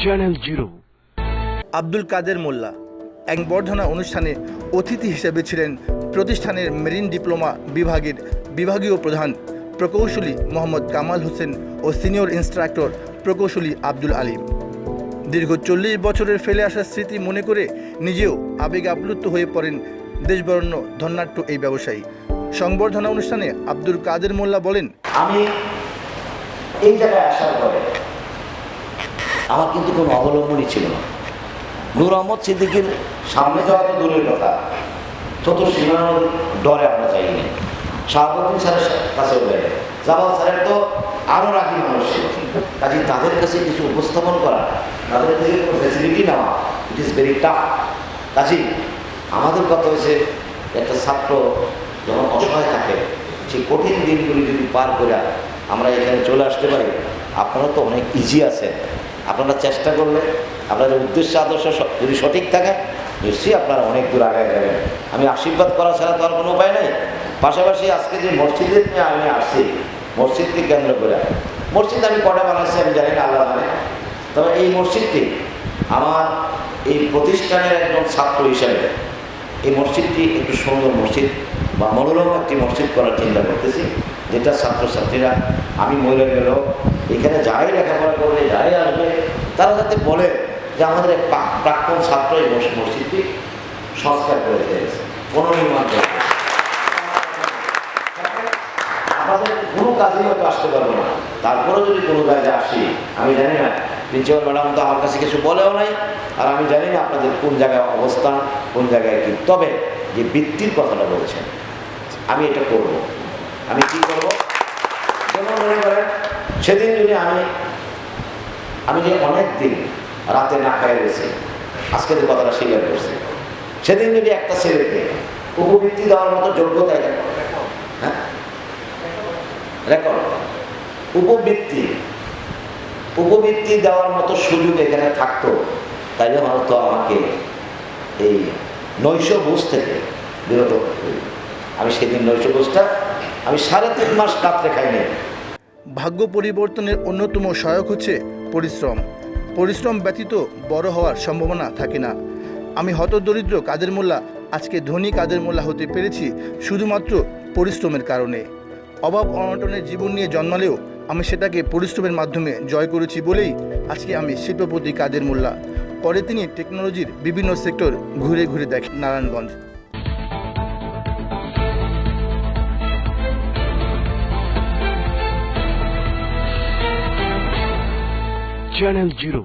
Channel zero Abdul Kader Molla এক বর্ধনা অনুষ্ঠানে অতিথি হিসেবে ছিলেন প্রতিষ্ঠানের মেরিন ডিপ্লোমা বিভাগের বিভাগীয় প্রধান প্রকৌশলী মোহাম্মদ কামাল হোসেন ও সিনিয়র ইনস্ট্রাক্টর প্রকৌশলী আব্দুল আলিম। দীর্ঘ চল্লিশ বছরের ফেলে আসা স্মৃতি মনে করে নিজেও আবেগে আপ্লুত হয়ে পড়েন দেশবরণ্য ধন্যাট্য এই ব্যবসায়ী। সংবর্ধনা অনুষ্ঠানে আব্দুল কাদের মোল্লা বলেন আমি এই জায়গায় আসার পরে আমার কিন্তু কোনো অবলম্বনই ছিল না। নূর আহমদ সিদ্দিকির সামনে যাওয়া তো দূরের কথা। চতুর সীমানোর ডরে আমরা যাইনি। শাহাবুদ্দিন স্যারের কাছে যাই। জামাল স্যারের তো আরও রাখি মানুষ কাজে তাদের কাছে কিছু উপস্থাপন করা, তাদের থেকে কোনো ফেসিলিটি নেওয়া ইট ইজ ভেরি টাফ কাজে আমাদের কথা হয়েছে, একটা ছাত্র যখন অসহায় থাকে সেই কঠিন দিনগুলি যদি পার করে আমরা এখানে চলে আসতে পারি, আপনারা তো অনেক ইজি আছেন। আপনারা চেষ্টা করলে আপনাদের উদ্দেশ্য, আদর্শ যদি সঠিক থাকে, নিশ্চয়ই আপনারা অনেক দূর আগায় যাবেন। আমি আশীর্বাদ করা ছাড়া তো আর কোনো উপায় নেই। পাশাপাশি আজকে যে মসজিদের নিয়ে আমি আসছি, মসজিদকে কেন্দ্র করে। মসজিদ আমি কটা বানাচ্ছি আমি জানি না, আল্লাহ জানে। তবে এই মসজিদটি আমার এই প্রতিষ্ঠানের একজন ছাত্র হিসেবে, এই মসজিদটি একটু সুন্দর মসজিদ বা মনোরম একটি মসজিদ করার চিন্তা করতেছি, যেটা ছাত্রছাত্রীরা আমি মরে গেল এখানে যাই লেখাপড়া করবে যাই আসবে, তারা যাতে বলে যে আমাদের প্রাক্তন ছাত্র এই মসজিদটি সংস্কার করে দিয়েছে পুনর্নির্মাণ করে আমাদের কোনো কাজেই হয়তো আসতে পারব না। তারপরেও যদি কোনো কাজে আসি, আমি জানি না, প্রিন্সিপাল ম্যাডাম তো আমার কাছে কিছু বলেও নাই, আর আমি জানি না আপনাদের কোন জায়গায় অবস্থান, কোন জায়গায় কি। তবে যে বৃত্তির কথাটা বলছেন, আমি এটা করব। আমি কি করব? সেদিন যদি আমি আমি যে অনেক দিন রাতে না খাই রয়েছি আজকে যে কথাটা স্বীকার করছি, সেদিন যদি একটা ছেলেকে উপবৃত্তি দেওয়ার মতো যোগ্যতা হ্যাঁ? রেকর্ড উপবৃত্তি উপবৃত্তি দেওয়ার মতো সুযোগ এখানে থাকতো, তাইলে হয়তো আমাকে এই নৈশ বুঝ থেকে বিরত আমি সেদিন নৈশ বুঝটা আমি সাড়ে তিন মাস রাত্রে খাইনি। ভাগ্য পরিবর্তনের অন্যতম সহায়ক হচ্ছে পরিশ্রম। পরিশ্রম ব্যতীত বড় হওয়ার সম্ভাবনা থাকে না। আমি হতদরিদ্র কাদের মোল্লা, আজকে ধনী কাদের মোল্লা হতে পেরেছি শুধুমাত্র পরিশ্রমের কারণে। অভাব অনটনের জীবন নিয়ে জন্মালেও আমি সেটাকে পরিশ্রমের মাধ্যমে জয় করেছি বলেই আজকে আমি শিল্পপতি কাদের মোল্লা। পরে তিনি টেকনোলজির বিভিন্ন সেক্টর ঘুরে ঘুরে দেখেন নারায়ণগঞ্জ। Channel zero